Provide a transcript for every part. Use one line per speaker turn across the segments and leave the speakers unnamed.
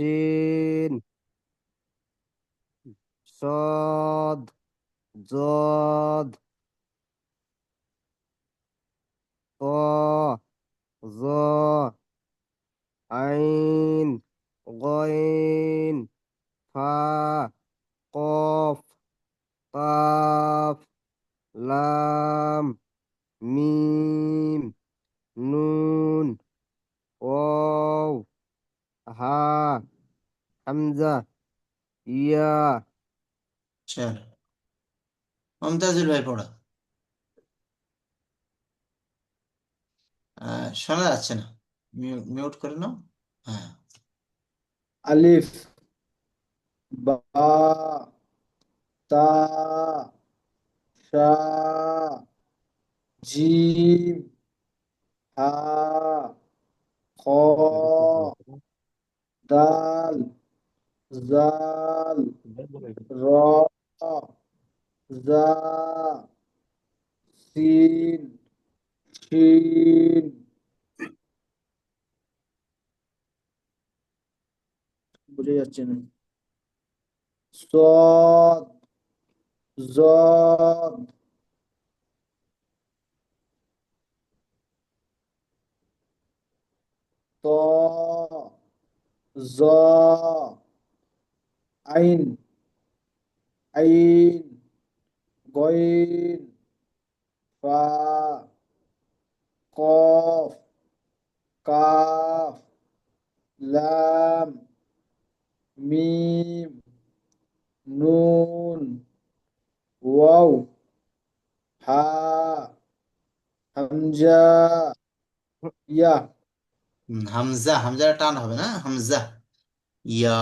Scene সদ জদ ত জ আইন গইন ফা ইয়া।
চলো মমতাজুল ভাই পড়ো। শোনা যাচ্ছে না। মিউট করে নাও। হ্যাঁ।
আলিফ বা তা শা জিম হা খ দাল জাল র জা সিন শিন বুঝে যাচ্ছে না সদ জদ ত জ আইন আইন গইন ফা কফ কাফ লাম মিম নুন ওয়াও হা হামজা
ইয়া। হামজা হামজা টান হবে না? হামজা ইয়া।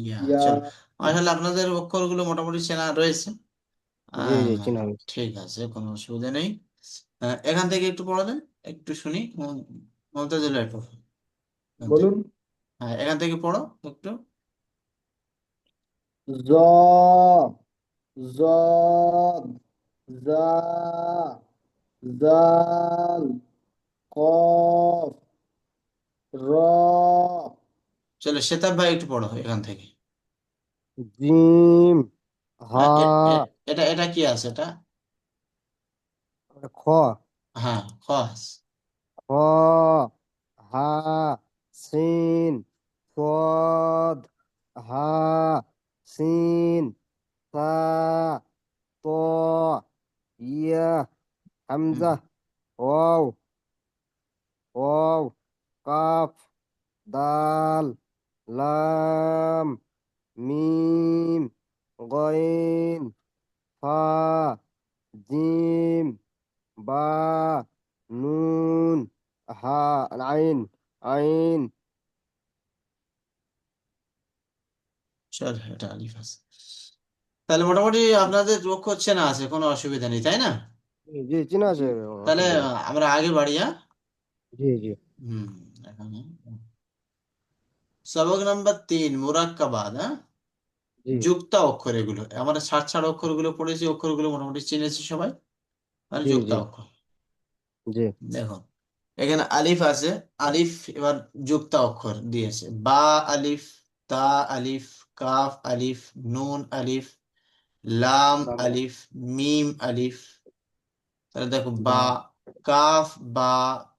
ইয়া
ইয়া
চলো। আসলে আপনাদের অক্ষরগুলো মোটামুটি চেনা রয়েছে।
জি জি
আহ,
চেনা
ঠিক আছে কোনো অসুবিধা নেই। এখান থেকে একটু পড়া দেন একটু শুনি। মমতাজুল একটু এখান থেকে।
বলুন।
হ্যাঁ এখান থেকে পড়ো একটু।
জ জ জা জাল কফ র।
চলো সেতাব ভাই একটু পড়ো এখান থেকে।
জিম হা
এ- এ- এটা এটা কি আছে এটা
খ
হ্যাঁ খ আছে।
খ হা সিন সদ হা সিন সা ত ইয়া হামজা ওয়াও ওয়াও কাফ দাল লাম মিম গইন ফা জিম বা নুন হা আইন আইন।
চল এটা আলিফ আছে। তাহলে মোটামুটি আপনাদের অক্ষর চেনা আছে কোনো অসুবিধা নেই তাই না?
জি চিনা আছে
তাহলে আমরা আগে বাড়ি হ্যাঁ?
জি জি।
হুম এখানে সবক নাম্বার তিন মুরাক্কাবাদ হ্যাঁ? যুক্তা অক্ষর এগুলো আমরা ছাড় ছাড় অক্ষরগুলো পড়েছি অক্ষরগুলো মোটামুটি চিনেছি সবাই। মানে যুক্তা অক্ষর।
জি।
দেখো এখানে আলিফ আছে। আলিফ এবার যুক্তা অক্ষর দিয়েছে। বা আলিফ তা আলিফ কাফ আলিফ নুন আলিফ লাম। আলিফ মিম আলিফ। তাহলে দেখো
বা।
বা কাফ বা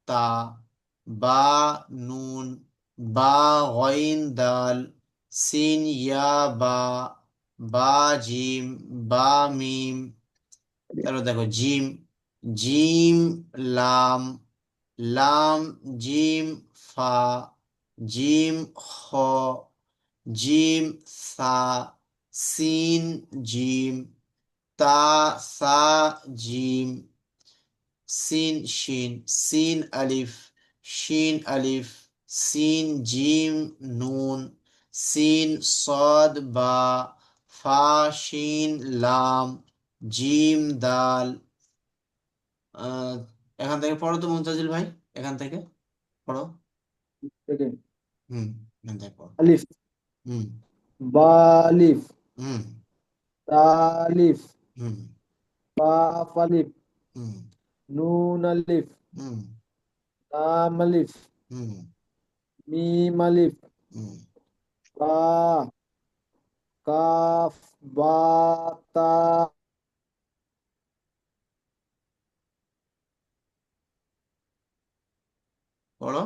তা বা নুন বা গইন দাল, সিন ইয়া বা বা জিম, বা মিম, তারপর দেখো জিম জিম, লাম লাম, জিম, ফা, জিম খ জিম, সা, সিন, জিম, তা, সা, জিম, সিন, শিন, সিন, আলিফ, শিন, আলিফ সিন জিম নুন সিন সদ বা ফা শিন লাম জিম দাল। এখান থেকে পড়ো তো মুমতাজিল ভাই এখান থেকে পড়ো। হুম এখান থেকে পড়ো।
আলিফ।
হুম।
বা আলিফ।
হুম।
তা আলিফ।
হুম।
কাফ আলিফ।
হুম।
নুন আলিফ।
হুম।
লাম আলিফ।
হুম।
মিম আলিফ বা কাফ বা তা।
পড়ো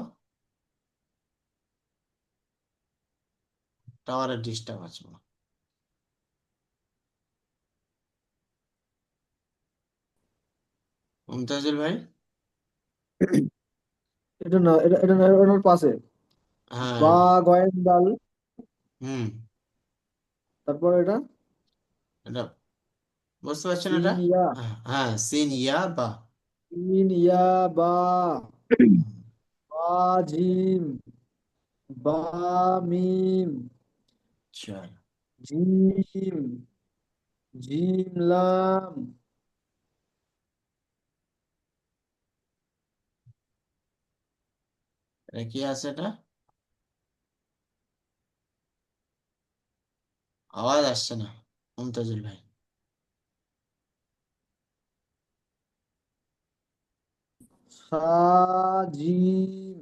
টাওয়ারের ডিস্টার্ব আছে হয়। মুমতাজুল ভাই?
এটা না এটা এটা পাশে।
হ্যাঁ।
বা গয়েন দাল
হুম।
তারপর এটা?
এটা বুঝতে পারছেন এটা?
ইয়া।
হ্যাঁ সিন ইয়া বা।
সিন ইয়া বা। বা জিম বা মিম।
চল
জিম জিম লাম।
এটা কি আছে এটা? আওয়াজ আসছে না মুমতাজুল ভাই
সা জিম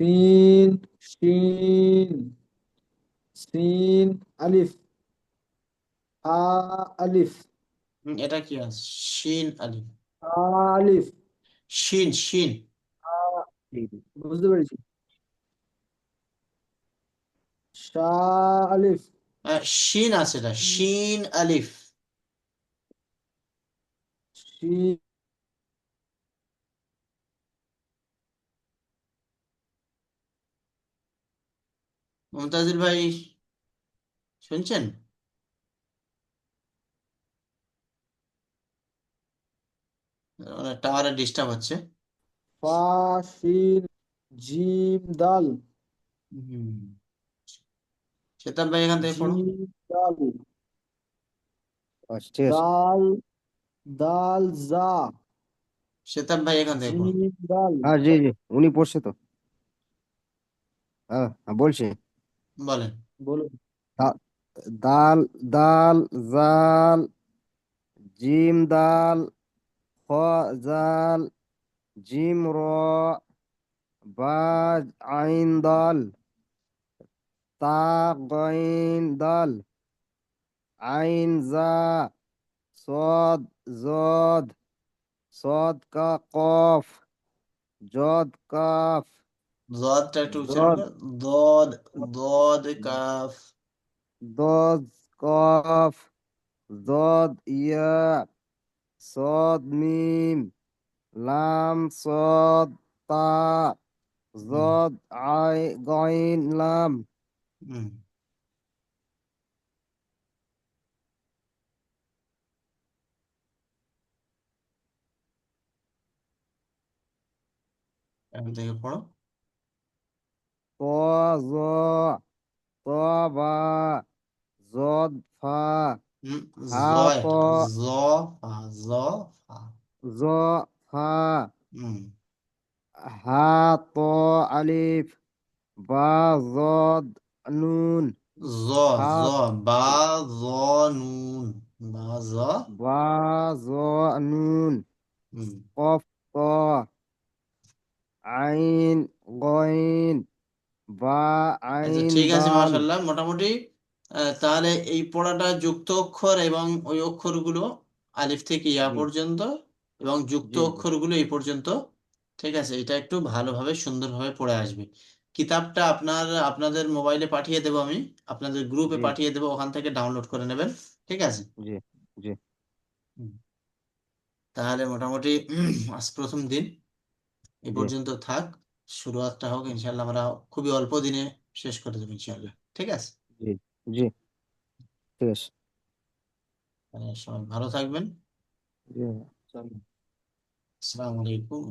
সিন শিন সিন আলিফ আ আলিফ
এটা কি আছে শিন আলিফ
আলিফ
শিন শিন
বুঝতে পেরেছি শা আলিফ
শিন আছে এটা শিন আলিফ
শিন
মুমতাজুল ভাই শুনছেন? টাওয়ারে ডিস্টার্ব হচ্ছে।
ফা শিন জিম দাল।
হুম। সেতাব ভাই এখান থেকে পড়ো
জিম দাল
আচ্ছা ঠিক আছে
দাল দাল জা
সেতাব ভাই এখান থেকে পড়ো
দাল
হ্যাঁ জি জি উনি পড়ছে তো হ্যাঁ হ্যাঁ বলছি
বলেন
বলুন
দাল দাল জাল জিম দাল খ জাল জিম র বা আইন দাল তা গইন দাল আইন জা صاد زاد صاد کا قاف جاد কাফ
জদটা একটু উচ্চারণ
জদ
করো দদ দদ কাফ
ضاد قاف ضاد يا صاد ميم لام صاد طاء
হুম
ضاد عين غين لام
হুম। এখান থেকে পড়ো।
জ ত বা জ ফা
হুম জ
হা
প জ ফা জ ফা।
জ ফা
হুম।
হা ত আলিফ বা জ নুন
জ জ বা জ নুন বা জ
বা জ নুন কফ ত আইন গইন বা
আচ্ছা
আইন
ঠিক আছে
দাল
মাশাল্লাহ মোটামুটি আহ, তাহলে এই পড়াটা যুক্ত অক্ষর এবং ওই অক্ষরগুলো আলিফ থেকে ইয়া পর্যন্ত এবং যুক্ত অক্ষরগুলো এই পর্যন্ত ঠিক আছে এটা একটু ভালোভাবে সুন্দরভাবে পড়ে আসবে। কিতাবটা আপনার আপনাদের মোবাইলে পাঠিয়ে দেবো আমি। আপনাদের গ্রুপে পাঠিয়ে দেবো ওখান থেকে ডাউনলোড করে নেবেন। ঠিক আছে?
জি জি।
তাহলে মোটামুটি আজ প্রথম দিন। এই
জি।
পর্যন্ত থাক। শুরুয়াতটা হোক ইনশাল্লাহ আমরা খুবই অল্প দিনে শেষ করে দেবো ইনশাল্লাহ ঠিক আছে?
জি জি। ঠিক আছে।
সবাই ভালো থাকবেন।
জি
আসসালামু আলাইকুম।